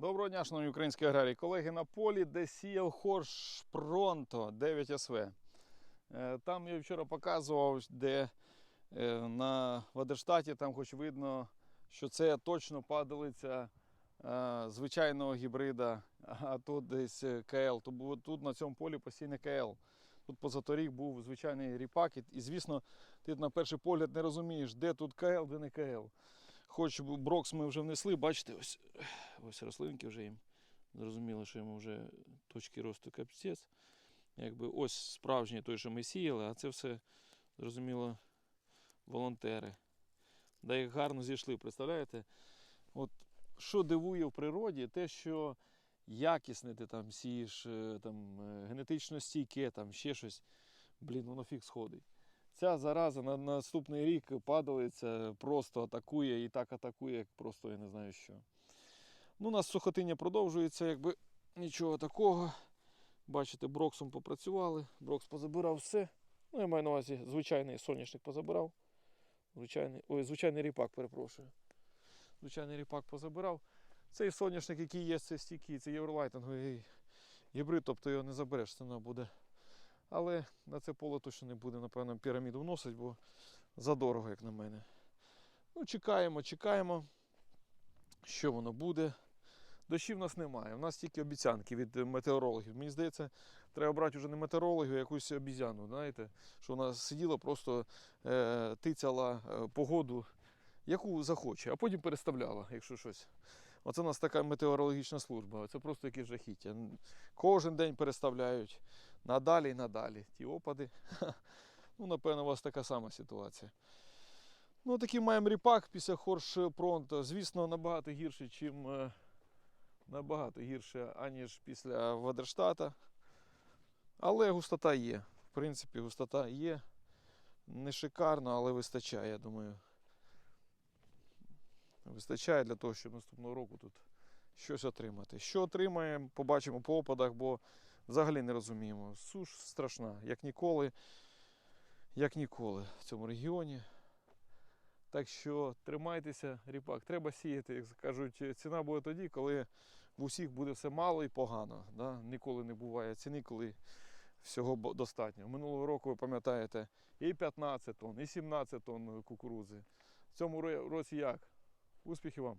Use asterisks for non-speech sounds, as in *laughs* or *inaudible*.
Доброго дня, шановні українські аграрії. Колеги на полі, де сіяв хорш Пронто 9 СВ. Е, Там я вчора показував, де е, на Вадерштаті, там хоч видно, що це точно падалиця е, звичайного гібрида, а тут десь КЛ. Тут на цьому полі постійно КЛ. Тут позаторік був звичайний ріпак, і звісно, ти на перший погляд не розумієш, де тут КЛ, де не КЛ. Хоч брокс ми вже внесли, бачите, ось ось рослинки вже їм. Зрозуміло, що йому вже точки росту капець. Якби ось справжній той, що ми сіяли, а це все, зрозуміло, волонтери. Да їх гарно зійшли, представляєте? От що дивує в природі, те, що якісне ти там сієш, е, там, е, генетично стійке, там ще щось, блін, воно фіг сходить. Ця зараза на наступний рік падалиця, просто атакує і так атакує, як просто я не знаю що. Ну, у нас сухотиння продовжується, якби нічого такого. Бачите, броксом попрацювали, брокс позабирав все. Ну, я маю на увазі звичайний соняшник позабирав. Звичайний, ой, звичайний ріпак, перепрошую. Звичайний ріпак позабирав. Цей соняшник, який є, це стійкий, це євролайтинговий гібрид, тобто його не забереш, ціна буде. Але на це поле точно не буде, напевно, піраміду вносить, бо задорого, як на мене. Ну, чекаємо, чекаємо, що воно буде. Дощів в нас немає. У нас тільки обіцянки від метеорологів. Мені здається, треба брати вже не метеорологів, а якусь обізяну, знаєте, що вона сиділа, просто е, тицяла е, погоду, яку захоче, а потім переставляла, якщо щось. Оце у нас така метеорологічна служба. Це просто якесь жахіття. Кожен день переставляють надалі і надалі. Ті опади. *laughs* Ну, напевно, у вас така сама ситуація. Ну, такий маємо ріпак після хорш пронто. Звісно, набагато гірше, чим е, набагато гірше, аніж після Вадерштата. Але густота є. В принципі, густота є. Не шикарно, але вистачає, я думаю. Вистачає для того, щоб наступного року тут щось отримати. Що отримаємо, побачимо по опадах, бо взагалі не розуміємо. Суш страшна, як ніколи, як ніколи в цьому регіоні. Так що тримайтеся, ріпак. Треба сіяти, як кажуть, ціна буде тоді, коли в усіх буде все мало і погано. Да? Ніколи не буває ціни, коли всього достатньо. Минулого року, ви пам'ятаєте, і 15 тонн, і 17 тонн кукурудзи. В цьому році як? Успіхів вам!